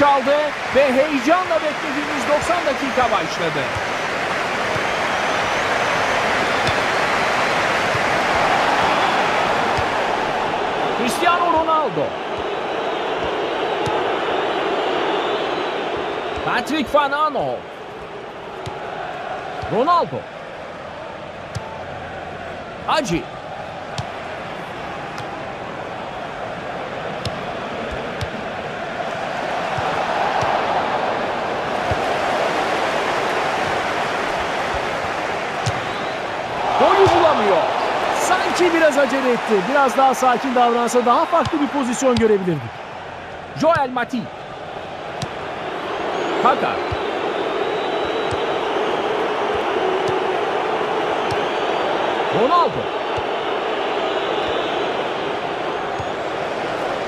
çaldı ve heyecanla beklediğimiz 90 dakika başladı. Cristiano Ronaldo. Patrick Van Aanholt. Ronaldo. Hacı. Sanki biraz acele etti. Biraz daha sakin davransa daha farklı bir pozisyon görebilirdik. Joel Matip. Kaka. Ronaldo.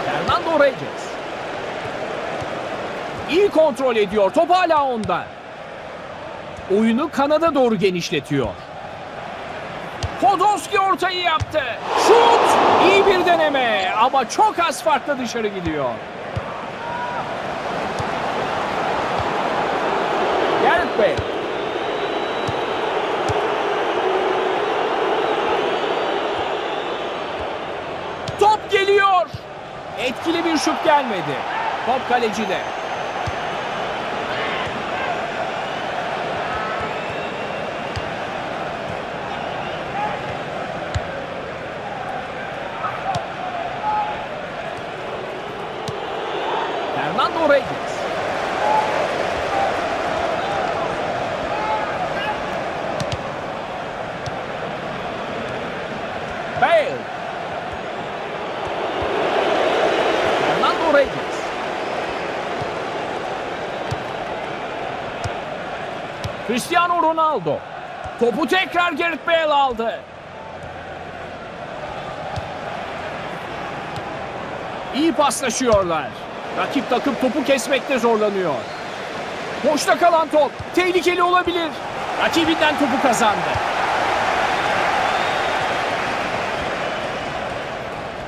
Fernando Reyes. İyi kontrol ediyor. Top hala onda. Oyunu kanada doğru genişletiyor. Podolski ortayı yaptı. Şut! İyi bir deneme ama çok az farkla dışarı gidiyor. Gareth Bale. Top geliyor. Etkili bir şut gelmedi. Top kalecide. Fernando Reyes. Bale. Fernando Reyes. Cristiano Ronaldo. Topu tekrar Gareth Bale aldı. İyi paslaşıyorlar. Rakip takım topu kesmekte zorlanıyor. Boşta kalan top tehlikeli olabilir. Rakibinden topu kazandı.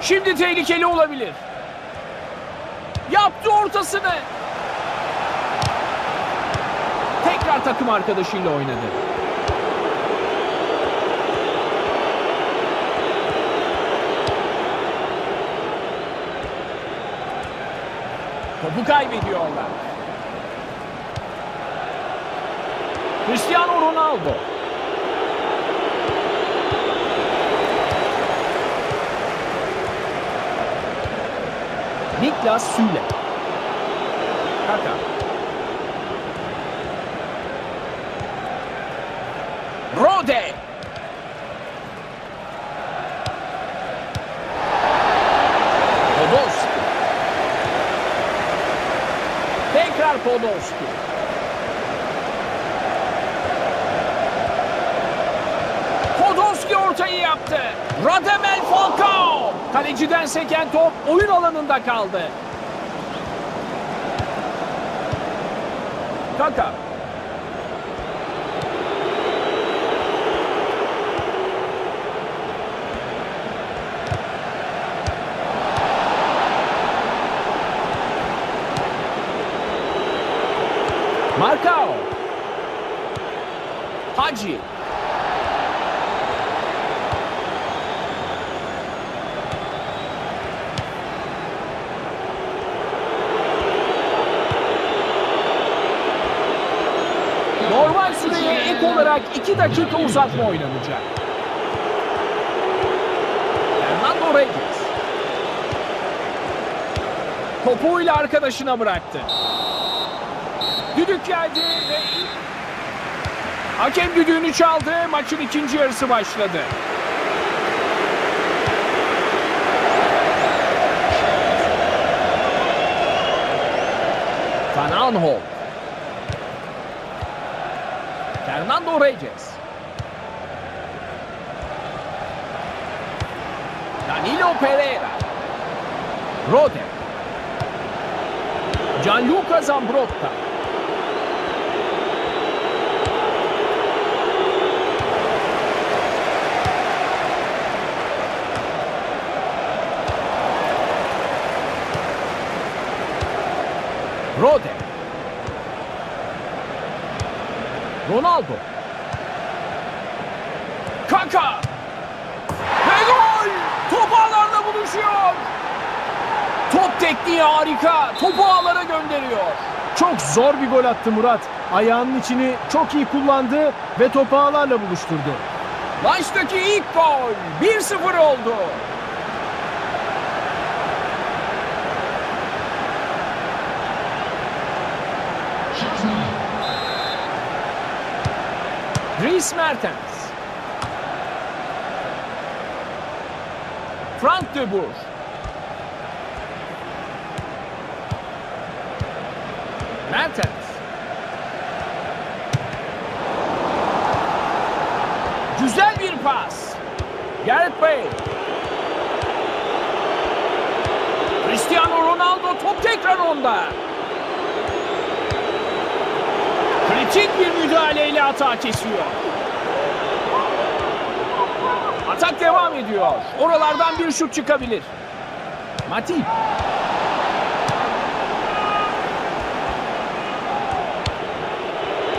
Şimdi tehlikeli olabilir. Yaptı ortasını. Tekrar takım arkadaşıyla oynadı. Topu kaybediyorlar. Cristiano Ronaldo. Niklas Süle. Kaka. Rode. Podolski. Tekrar Podolski. Podolski ortayı yaptı. Radamel Falcao. Kaleciden seken top oyun alanında kaldı. Kaka. Hacı. Normal süreye ek olarak 2 dakika uzatma oynanacak. Fernando Reyes. Topuyla arkadaşına bıraktı. Düdük geldi ve hakem düdüğünü çaldı. Maçın ikinci yarısı başladı. Van Aanholt. Fernando Reyes. Danilo Pereira. Rode. Gianluca Zambrotta. Rode. Ronaldo. Kaka. Ve gol! Top ağlarla buluşuyor. Top tekniği harika. Topu ağlara gönderiyor. Çok zor bir gol attı Murat. Ayağının içini çok iyi kullandı ve topu ağlarla buluşturdu. Maçtaki ilk gol 1-0 oldu. Dries Mertens. Frank de Boer. Mertens. Güzel bir pas. Gareth Bale. Cristiano Ronaldo top tekrar onda. Kritik bir müdahaleyle atağı kesiyor. Atak devam ediyor. Oralardan bir şut çıkabilir. Matip.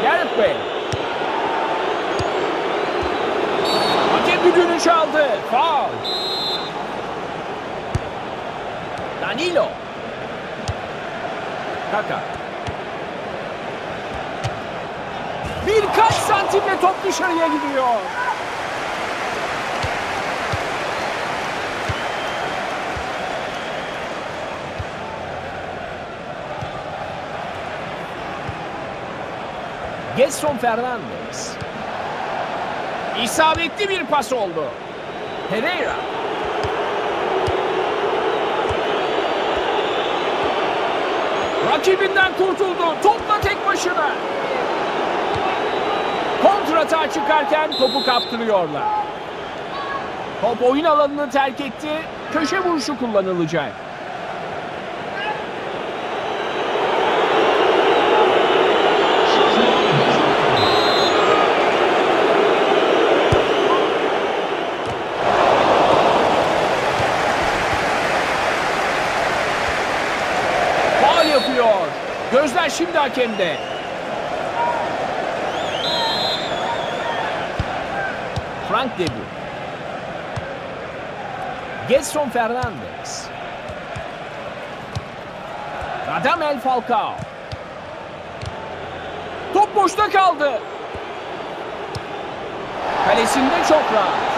Gareth Bale. Hakem düdüğünü çaldı. Faul. Danilo. Kaka. Birkaç santimle top dışarıya gidiyor. Gerson Fernandes. İsabetli bir pas oldu. Pereira. Rakibinden kurtuldu. Topla tek başına. Kontratağa çıkarken topu kaptırıyorlar. Top oyun alanını terk etti. Köşe vuruşu kullanılacak. Faul yapıyor. Gözler şimdi hakemde. Frank de Boer. Gedson Fernandes. Radamel Falcao. Top boşta kaldı. Kalesinde çok rahat.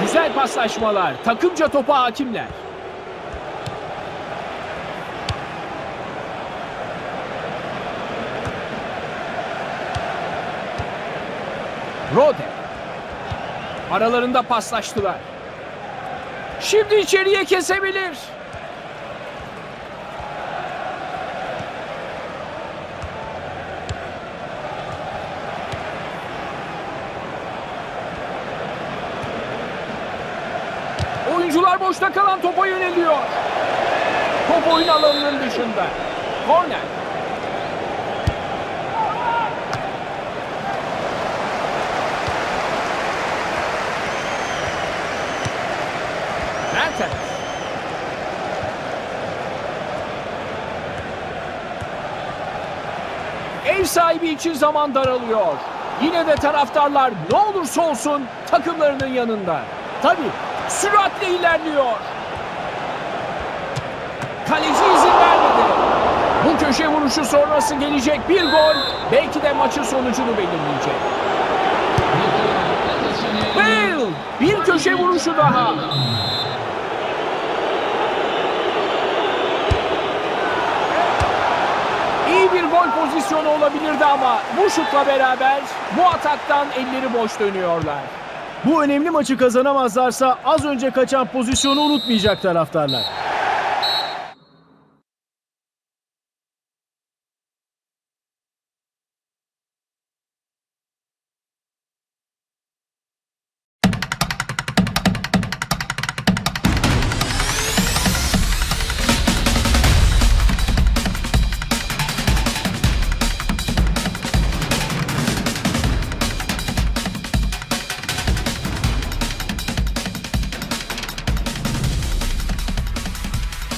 Güzel paslaşmalar. Takımca topa hakimler. Rode. Aralarında paslaştılar. Şimdi içeriye kesebilir. Oyuncular boşta kalan topa yöneliyor. Top oyun alanının dışında. Korner. Mertens. Ev sahibi için zaman daralıyor. Yine de taraftarlar ne olursa olsun takımlarının yanında. Tabii süratle ilerliyor. Kaleci izin vermedi. Bu köşe vuruşu sonrası gelecek bir gol belki de maçın sonucunu belirleyecek. Bale bir köşe vuruşu daha. İyi bir gol pozisyonu olabilirdi ama bu şutla beraber bu ataktan elleri boş dönüyorlar. Bu önemli maçı kazanamazlarsa az önce kaçan pozisyonu unutmayacak taraftarlar.